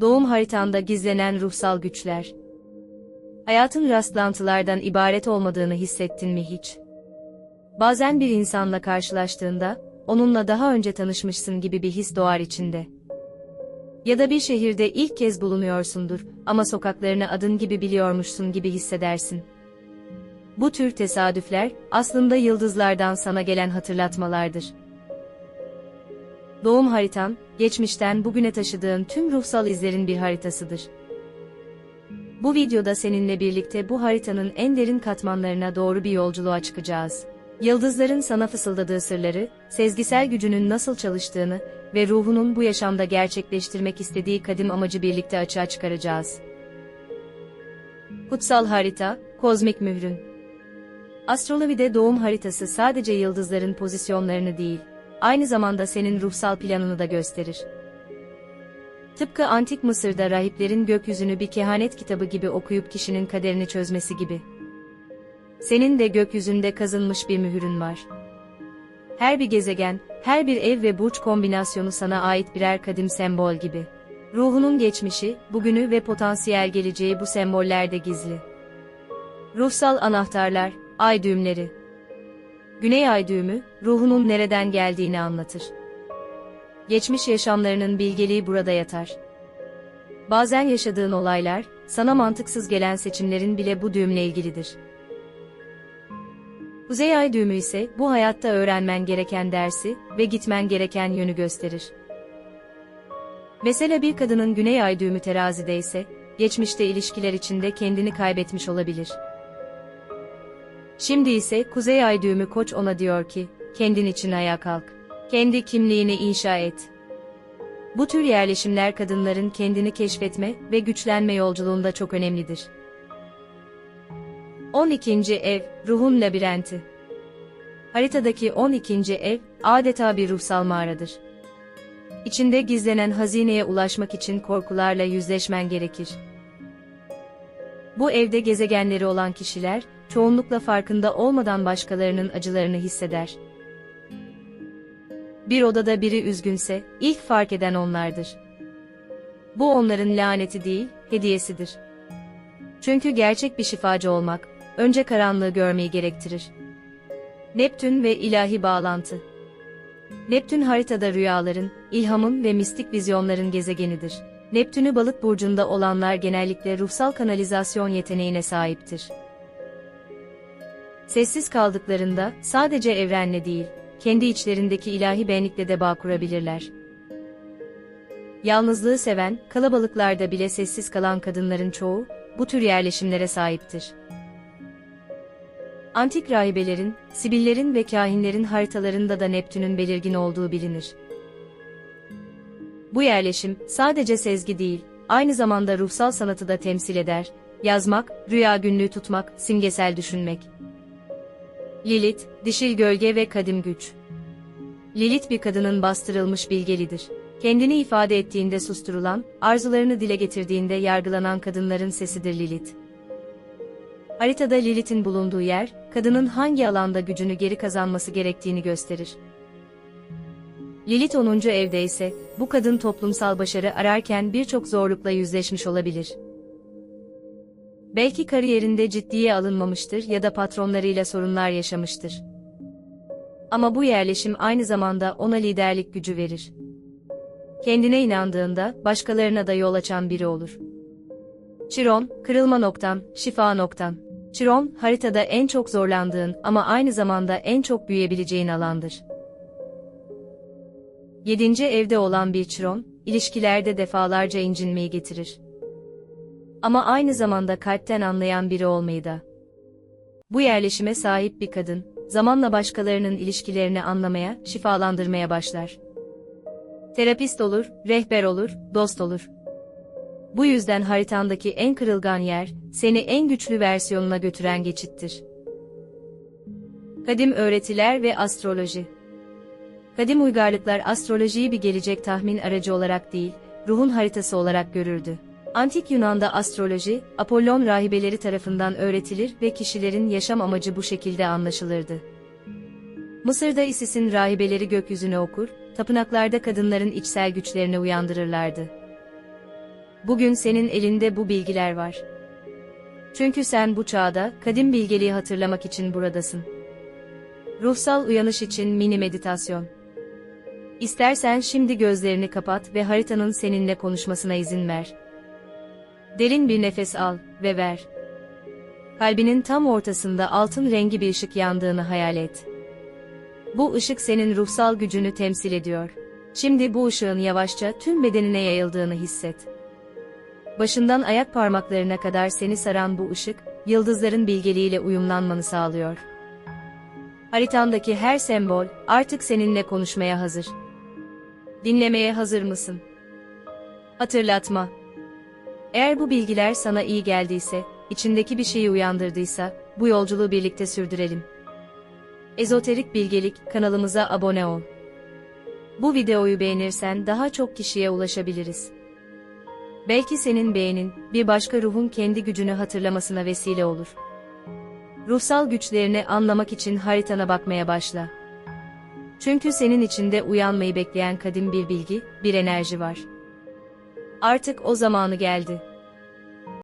Doğum haritanda gizlenen ruhsal güçler. Hayatın rastlantılardan ibaret olmadığını hissettin mi hiç? Bazen bir insanla karşılaştığında, onunla daha önce tanışmışsın gibi bir his doğar içinde. Ya da bir şehirde ilk kez bulunuyorsundur ama sokaklarını adın gibi biliyormuşsun gibi hissedersin. Bu tür tesadüfler, aslında yıldızlardan sana gelen hatırlatmalardır. Doğum haritan, geçmişten bugüne taşıdığın tüm ruhsal izlerin bir haritasıdır. Bu videoda seninle birlikte bu haritanın en derin katmanlarına doğru bir yolculuğa çıkacağız. Yıldızların sana fısıldadığı sırları, sezgisel gücünün nasıl çalıştığını ve ruhunun bu yaşamda gerçekleştirmek istediği kadim amacı birlikte açığa çıkaracağız. Kutsal Harita, Kozmik Mührün Astrolojide doğum haritası sadece yıldızların pozisyonlarını değil, aynı zamanda senin ruhsal planını da gösterir. Tıpkı antik Mısır'da rahiplerin gökyüzünü bir kehanet kitabı gibi okuyup kişinin kaderini çözmesi gibi. Senin de gökyüzünde kazınmış bir mühürün var. Her bir gezegen, her bir ev ve burç kombinasyonu sana ait birer kadim sembol gibi. Ruhunun geçmişi, bugünü ve potansiyel geleceği bu sembollerde gizli. Ruhsal anahtarlar, ay düğümleri. Güney ay düğümü, ruhunun nereden geldiğini anlatır. Geçmiş yaşamlarının bilgeliği burada yatar. Bazen yaşadığın olaylar, sana mantıksız gelen seçimlerin bile bu düğümle ilgilidir. Kuzey ay düğümü ise bu hayatta öğrenmen gereken dersi ve gitmen gereken yönü gösterir. Mesela bir kadının güney ay düğümü terazide ise, geçmişte ilişkiler içinde kendini kaybetmiş olabilir. Şimdi ise kuzey ay düğümü koç ona diyor ki, kendin için ayağa kalk. Kendi kimliğini inşa et. Bu tür yerleşimler kadınların kendini keşfetme ve güçlenme yolculuğunda çok önemlidir. 12. ev, ruhun labirenti. Haritadaki 12. ev, adeta bir ruhsal mağaradır. İçinde gizlenen hazineye ulaşmak için korkularla yüzleşmen gerekir. Bu evde gezegenleri olan kişiler, çoğunlukla farkında olmadan başkalarının acılarını hisseder. Bir odada biri üzgünse, ilk fark eden onlardır. Bu onların laneti değil, hediyesidir. Çünkü gerçek bir şifacı olmak, önce karanlığı görmeyi gerektirir. Neptün ve ilahi bağlantı Neptün haritada rüyaların, ilhamın ve mistik vizyonların gezegenidir. Neptün'ü balık burcunda olanlar genellikle ruhsal kanalizasyon yeteneğine sahiptir. Sessiz kaldıklarında sadece evrenle değil, kendi içlerindeki ilahi benlikle de bağ kurabilirler. Yalnızlığı seven, kalabalıklarda bile sessiz kalan kadınların çoğu, bu tür yerleşimlere sahiptir. Antik rahibelerin, sibillerin ve kahinlerin haritalarında da Neptün'ün belirgin olduğu bilinir. Bu yerleşim, sadece sezgi değil, aynı zamanda ruhsal sanatı da temsil eder, yazmak, rüya günlüğü tutmak, simgesel düşünmek. Lilith, dişil gölge ve kadim güç. Lilith bir kadının bastırılmış bilgelidir. Kendini ifade ettiğinde susturulan, arzularını dile getirdiğinde yargılanan kadınların sesidir Lilith. Haritada Lilith'in bulunduğu yer, kadının hangi alanda gücünü geri kazanması gerektiğini gösterir. Lilith 10. evde ise, bu kadın toplumsal başarı ararken birçok zorlukla yüzleşmiş olabilir. Belki kariyerinde ciddiye alınmamıştır ya da patronlarıyla sorunlar yaşamıştır. Ama bu yerleşim aynı zamanda ona liderlik gücü verir. Kendine inandığında başkalarına da yol açan biri olur. Chiron, kırılma noktan, şifa noktan. Chiron, haritada en çok zorlandığın ama aynı zamanda en çok büyüyebileceğin alandır. 7. evde olan bir Chiron, ilişkilerde defalarca incinmeyi getirir. Ama aynı zamanda kalpten anlayan biri olmayı da. Bu yerleşime sahip bir kadın, zamanla başkalarının ilişkilerini anlamaya, şifalandırmaya başlar. Terapist olur, rehber olur, dost olur. Bu yüzden haritandaki en kırılgan yer, seni en güçlü versiyonuna götüren geçittir. Kadim öğretiler ve astroloji Kadim uygarlıklar astrolojiyi bir gelecek tahmin aracı olarak değil, ruhun haritası olarak görürdü. Antik Yunan'da astroloji, Apollon rahibeleri tarafından öğretilir ve kişilerin yaşam amacı bu şekilde anlaşılırdı. Mısır'da Isis'in rahibeleri gökyüzünü okur, tapınaklarda kadınların içsel güçlerini uyandırırlardı. Bugün senin elinde bu bilgiler var. Çünkü sen bu çağda kadim bilgeliği hatırlamak için buradasın. Ruhsal uyanış için mini meditasyon. İstersen şimdi gözlerini kapat ve haritanın seninle konuşmasına izin ver. Derin bir nefes al ve ver. Kalbinin tam ortasında altın rengi bir ışık yandığını hayal et. Bu ışık senin ruhsal gücünü temsil ediyor. Şimdi bu ışığın yavaşça tüm bedenine yayıldığını hisset. Başından ayak parmaklarına kadar seni saran bu ışık, yıldızların bilgeliğiyle uyumlanmanı sağlıyor. Haritandaki her sembol artık seninle konuşmaya hazır. Dinlemeye hazır mısın? Hatırlatma. Eğer bu bilgiler sana iyi geldiyse, içindeki bir şeyi uyandırdıysa, bu yolculuğu birlikte sürdürelim. Ezoterik Bilgelik kanalımıza abone ol. Bu videoyu beğenirsen daha çok kişiye ulaşabiliriz. Belki senin beğenin, bir başka ruhun kendi gücünü hatırlamasına vesile olur. Ruhsal güçlerini anlamak için haritana bakmaya başla. Çünkü senin içinde uyanmayı bekleyen kadim bir bilgi, bir enerji var. Artık o zamanı geldi.